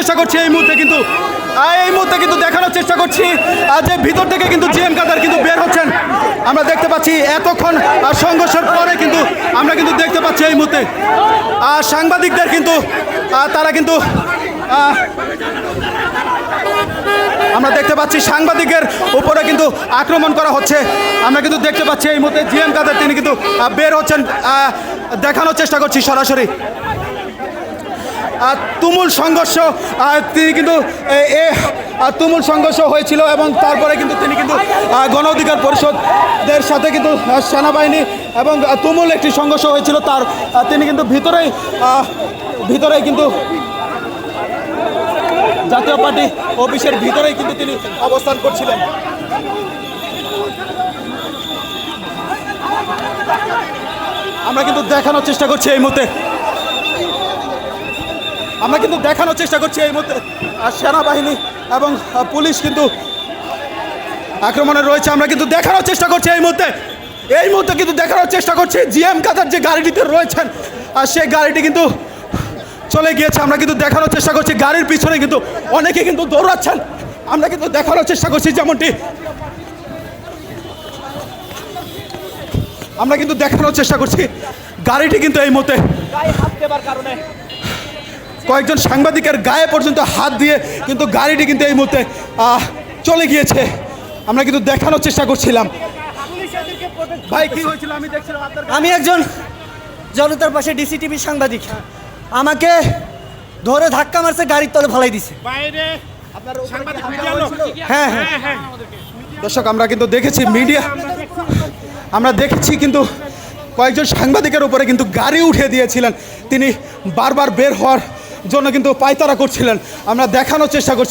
চেষ্টা করছি এই মুহূর্তে কিন্তু এই মুহূর্তে কিন্তু দেখানোর চেষ্টা করছি। আহ, যে ভিতর থেকে কিন্তু জিএম কাদার কিন্তু বের হচ্ছেন আমরা দেখতে পাচ্ছি এতক্ষণ সংঘর্ষের পরে কিন্তু আমরা কিন্তু দেখতে পাচ্ছি এই মুহূর্তে। আহ, সাংবাদিকদের কিন্তু তারা কিন্তু আমরা দেখতে পাচ্ছি সাংবাদিকের উপরে কিন্তু আক্রমণ করা হচ্ছে। আমরা কিন্তু দেখতে পাচ্ছি এই মুহূর্তে জিএম কাদের তিনি কিন্তু বের হচ্ছেন দেখানোর চেষ্টা করছি সরাসরি। তুমুল সংঘর্ষ তিনি কিন্তু, এ- তুমুল সংঘর্ষ হয়েছিল এবং তারপরে কিন্তু তিনি কিন্তু গণ অধিকার পরিষদের সাথে কিন্তু সেনাবাহিনী এবং তুমুল একটি সংঘর্ষ হয়েছিল। তার তিনি কিন্তু ভিতরেই ভিতরেই কিন্তু জাতীয় পার্টি অফিসের ভিতরেই কিন্তু তিনি অবস্থান করছিলেন। আমরা কিন্তু দেখানোর চেষ্টা করছি এই মুহূর্তে। আমরা কিন্তু দেখানোর চেষ্টা করছি এই মুহূর্তে। সেনাবাহিনী এবং পুলিশ কিন্তু আক্রমণে রয়েছে। আমরা কিন্তু দেখানোর চেষ্টা করছি এই মুহূর্তে। এই মুহূর্তে কিন্তু দেখানোর চেষ্টা করছি জিএম কাদার যে গাড়িটিতে রয়েছেন। আর সেই গাড়িটি কিন্তু চলে গিয়েছে। আমরা কিন্তু দেখানোর চেষ্টা করছি। গাড়ির পিছনে কিন্তু অনেকে কিন্তু দৌড়াচ্ছেন। আমরা কিন্তু দেখানোর চেষ্টা করছি যেমনটি। আমরা কিন্তু দেখানোর চেষ্টা করছি। গাড়িটি কিন্তু এই মুহূর্তে কয়েকজন সাংবাদিকের গায়ে পর্যন্ত হাত দিয়ে কিন্তু গাড়িটি কিন্তু এই মুহূর্তে আহ, চলে গিয়েছে। আমরা কিন্তু দেখানোর চেষ্টা করছিলাম। ভাই কি হয়েছিল? আমি দেখছিলাম আমি একজন জনতার পাশে ডিসিটিভি সাংবাদিক। আমাকে ধরে ধাক্কা মারছে গাড়ির তলে ফালাই দিছে। হ্যাঁ হ্যাঁ। হ্যাঁ হ্যাঁ। দর্শক আমরা কিন্তু দেখেছি মিডিয়া। আমরা দেখেছি কিন্তু কয়েকজন সাংবাদিকের উপরে কিন্তু গাড়ি উঠে দিয়েছিলেন। তিনি বারবার বের হওয়ার জন্য কিন্তু পায়তারা করছিলেন। আমরা দেখানোর চেষ্টা করছি।